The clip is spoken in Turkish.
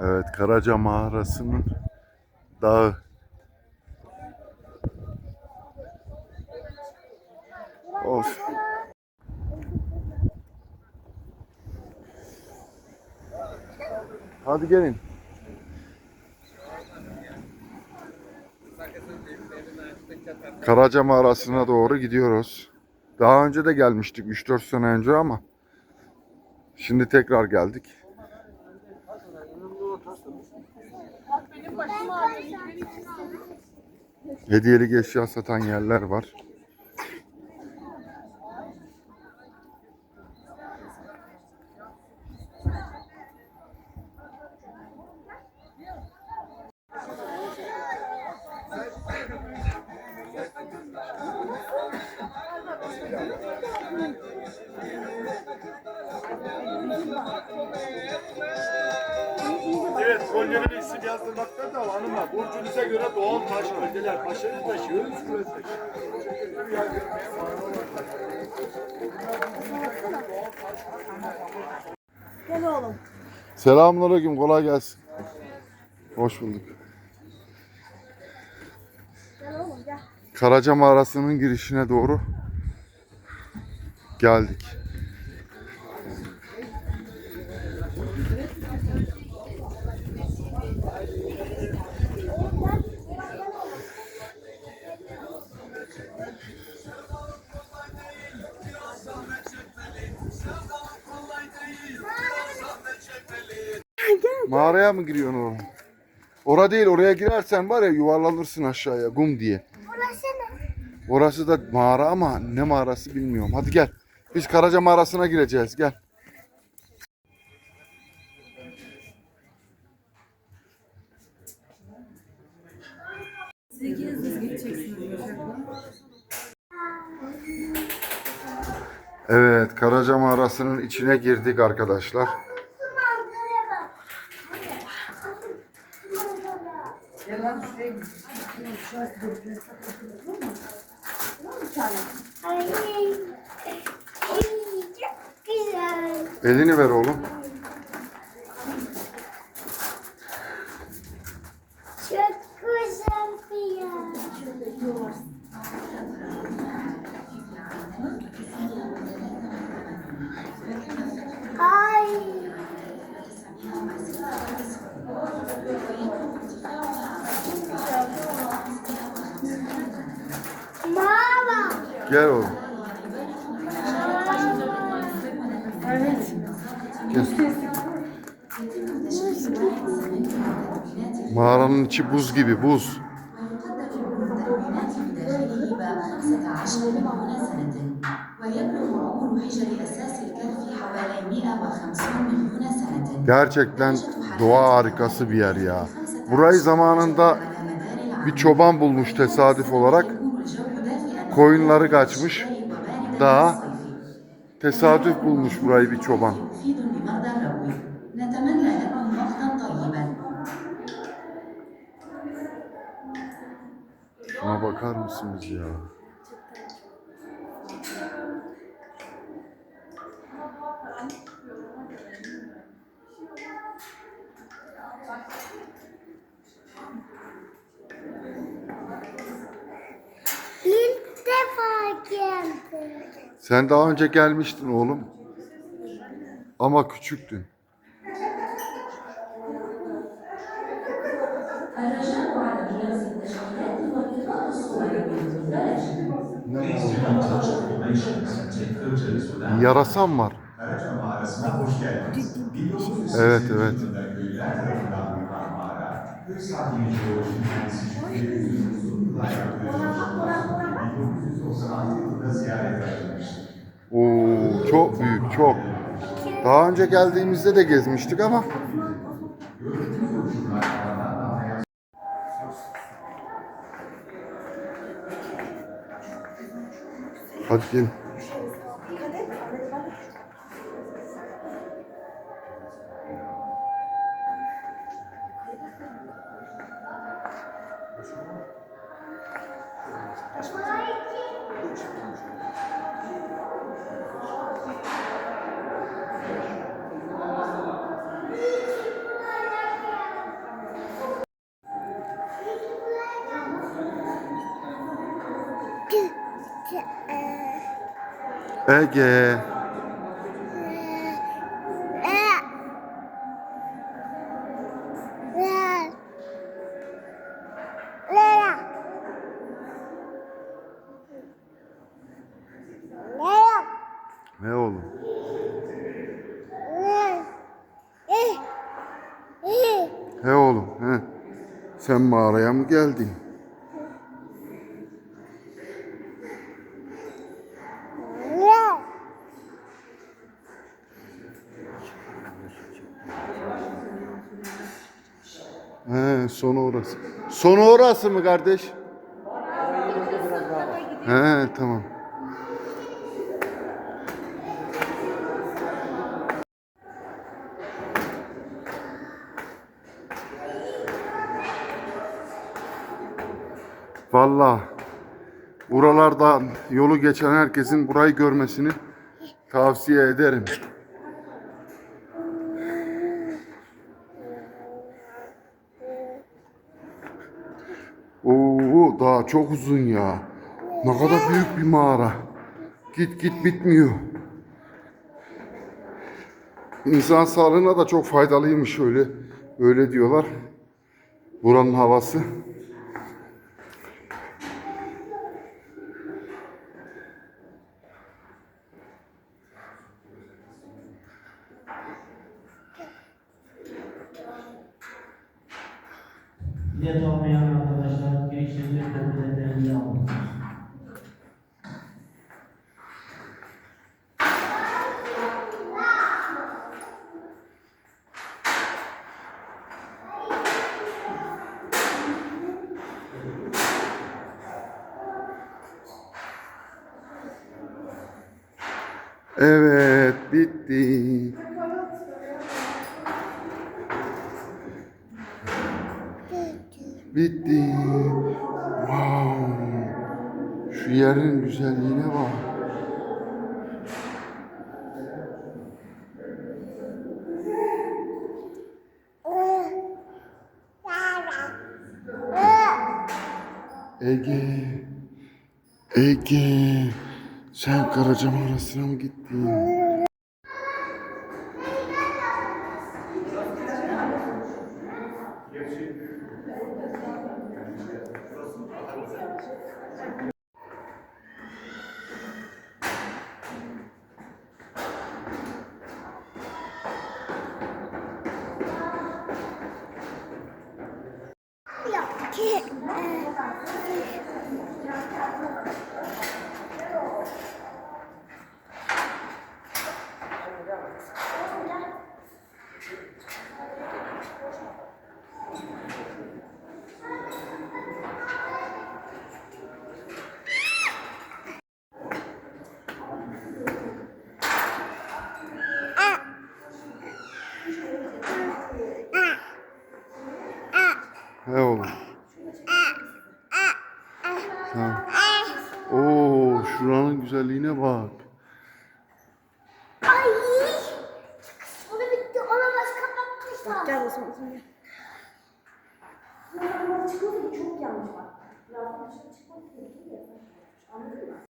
Evet Karaca Mağarası'nın dağı. Of. Hadi gelin. Karaca Mağarası'na doğru gidiyoruz. Daha önce de gelmiştik 3-4 sene önce ama şimdi tekrar geldik. Hediyelik eşya satan yerler var. Evet, isim yazdırmakta da hanıma. Burcunuza göre doğal taş kolyeler. Başarı taşı, özgür taşı. Gel oğlum. Selamünaleyküm, kolay gelsin. Hoş bulduk. Gel oğlum gel. Karaca Mağarası'nın girişine doğru geldik. Mağaraya mı giriyorsun oğlum? Ora değil, oraya girersen var ya yuvarlanırsın aşağıya gum diye. Orası da mağara ama ne mağarası bilmiyorum. Hadi gel. Biz Karaca mağarasına gireceğiz. Gel. Evet, Karaca mağarasının içine girdik arkadaşlar. Elini ver oğlum. Gel oğlum. Kes. Mağaranın içi buz gibi, buz. Gerçekten doğa harikası bir yer ya. Burayı zamanında bir çoban bulmuş tesadüf olarak. Koyunları kaçmış. Daha tesadüf bulmuş burayı bir çoban. Şuna bakar mısınız ya? Sen daha önce gelmiştin oğlum. Ama küçüktün. Yarasam var. Karaca mağarasına hoş geldiniz. 1988 Evet, evet. Yılında köylüler tarafından kurulan mağara, köy sakini George'un kendisi Şükrü uzun yıllar yaklaşık sonra 1996 yılında ziyaret edilmiştir. Oo çok büyük çok. Daha önce geldiğimizde de gezmiştik ama hadi gelin. Ege. Ne oğlum? He oğlum, he. Sen mağaraya mı geldin? Ver. He, sonu orası. Sonu orası mı kardeş? He, tamam. Vallahi buralardan yolu geçen herkesin burayı görmesini tavsiye ederim. Daha çok uzun ya. Ne kadar büyük bir mağara. Git git bitmiyor. İnsan sağlığına da çok faydalıymış öyle. Öyle diyorlar. Buranın havası. Bilet olmayan arkadaşlar girişinde biletlerini alın. Evet bitti. Bitti. Wow. Şu yerin güzelliğine bak. Ege. Ege. Sen Karaca mağarasına mı gittin? Thank you. Güzelliğine bak. Ay. Onu bitti. Olamaz kapatmışlar. Gel Osman sen gel. Çıkıyor çok yanlış bak. Gerekiyor ya. Anladın mı?